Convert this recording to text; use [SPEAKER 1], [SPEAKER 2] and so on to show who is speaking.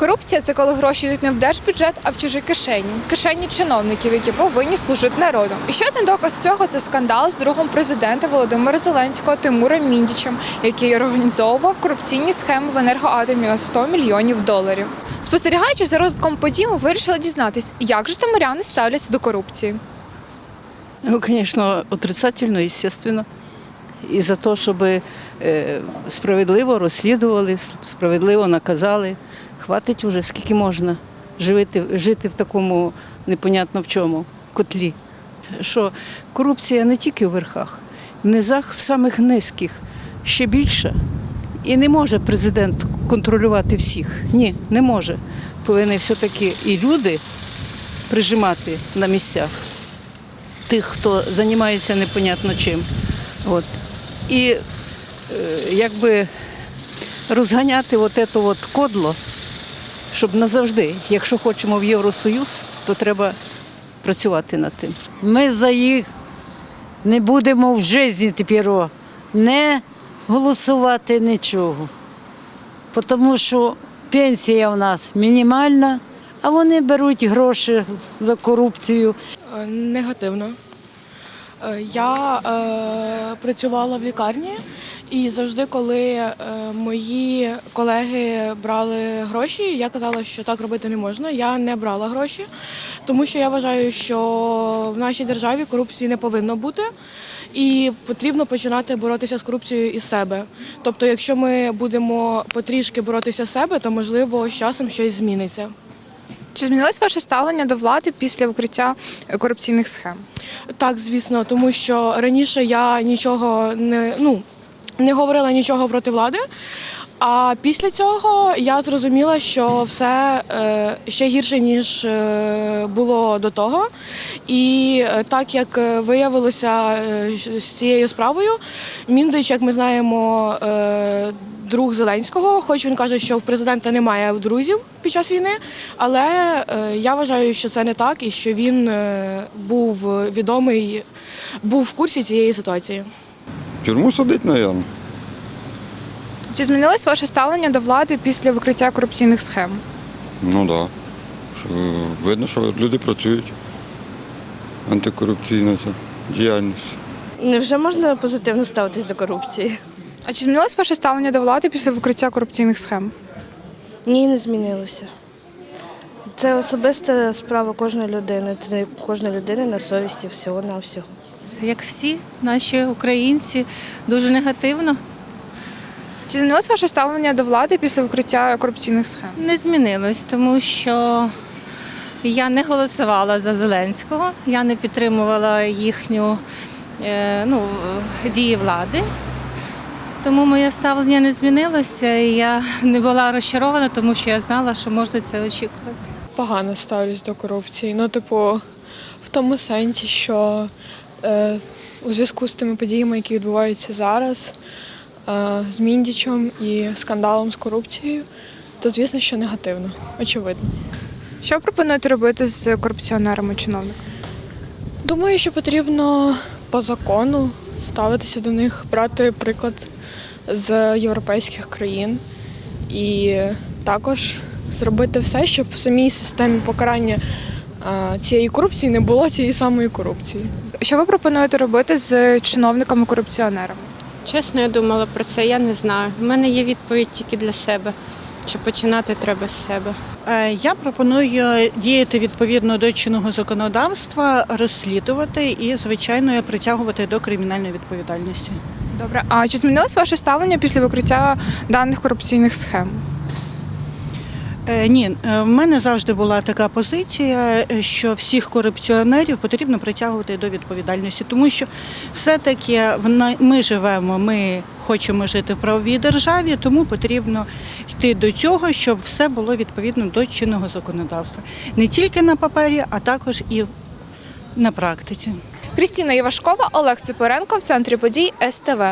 [SPEAKER 1] Корупція це коли гроші йдуть не в держбюджет, а в чужі кишені, кишені чиновників, які повинні служити народу. І ще один доказ цього це скандал з другом президента Володимира Зеленського Тимуром Міндічем, який організовував корупційні схеми в енергоатомі на 100 мільйонів доларів. Спостерігаючи за розвитком подій, ми вирішили дізнатись, як же тамаряни ставляться до корупції.
[SPEAKER 2] Ну, конечно, отрицательно, естественно. І за те, щоб е, справедливо розслідували, справедливо наказали. Хватить уже, скільки можна жити, жити в такому непонятно в чому котлі. Що корупція не тільки у верхах, в низах, в самих низьких ще більше. І не може президент контролювати всіх. Ні, не може. Повинні все-таки і люди прижимати на місцях тих, хто займається непонятно чим. От. І е, якби розганяти от це от кодло, щоб назавжди, якщо хочемо в Євросоюз, то треба працювати над тим.
[SPEAKER 3] Ми за їх не будемо в житті тепер не голосувати нічого. Тому що пенсія у нас мінімальна, а вони беруть гроші за корупцію.
[SPEAKER 4] Е, Негативно. Е, Я е, працювала в лікарні, і завжди, коли е, мої колеги брали гроші, я казала, що так робити не можна. Я не брала гроші, тому що я вважаю, що в нашій державі корупції не повинно бути. І потрібно починати боротися з корупцією із себе. Тобто, якщо ми будемо потрішки боротися з себе, то можливо з часом щось зміниться.
[SPEAKER 1] Чи змінилось ваше ставлення до влади після викриття корупційних схем?
[SPEAKER 4] Так, звісно, тому що раніше я нічого не ну не говорила нічого проти влади. А після цього я зрозуміла, що все е, ще гірше ніж е, було до того. І е, так як виявилося з цією справою, Міндич, як ми знаємо, друг Зеленського, хоч він каже, що в президента немає друзів під час війни, але я вважаю, що це не так і що він був відомий, був в курсі цієї ситуації.
[SPEAKER 5] В тюрму садить, мабуть.
[SPEAKER 1] Чи змінилось ваше ставлення до влади після викриття корупційних схем?
[SPEAKER 5] Ну так. Да. Видно, що люди працюють. Антикорупційна ця діяльність.
[SPEAKER 6] Невже можна позитивно ставитись до корупції?
[SPEAKER 1] А чи змінилось ваше ставлення до влади після викриття корупційних схем?
[SPEAKER 6] Ні, не змінилося. Це особиста справа кожної людини. Це кожна людина на совісті всього на всього.
[SPEAKER 7] Як всі наші українці, дуже негативно.
[SPEAKER 1] Чи змінилось ваше ставлення до влади після викриття корупційних схем?
[SPEAKER 7] Не змінилось, тому що я не голосувала за Зеленського, я не підтримувала їхню е, ну, дії влади. Тому моє ставлення не змінилося, і я не була розчарована, тому що я знала, що можна це очікувати.
[SPEAKER 8] погано ставлюсь до корупції. Ну, типу, в тому сенсі, що у зв'язку з тими подіями, які відбуваються зараз, е, з Міндічем і скандалом з корупцією, то звісно, що негативно, очевидно.
[SPEAKER 1] Що пропонуєте робити з корупціонерами чиновниками?
[SPEAKER 8] Думаю, що потрібно по закону ставитися до них, брати приклад з європейських країн і також зробити все, щоб в самій системі покарання е, цієї корупції не було цієї самої корупції.
[SPEAKER 1] Що ви пропонуєте робити з чиновниками-корупціонерами?
[SPEAKER 9] Чесно, я думала про це, я не знаю. У мене є відповідь тільки для себе. Що починати треба з себе.
[SPEAKER 10] Е, Я пропоную діяти відповідно до чинного законодавства, розслідувати і, звичайно, притягувати до кримінальної відповідальності.
[SPEAKER 1] Добре, а чи змінилось ваше ставлення після викриття даних корупційних схем?
[SPEAKER 10] Е, Ні, е, в мене завжди була така позиція, е, що всіх корупціонерів потрібно притягувати до відповідальності, тому що все-таки ми живемо, ми хочемо жити в правовій державі, тому потрібно йти до цього, щоб все було відповідно до чинного законодавства. Не тільки на папері, а також і на практиці.
[SPEAKER 1] Крістіна Євашкова, Олег Ципоренко в центрі подій СТВ.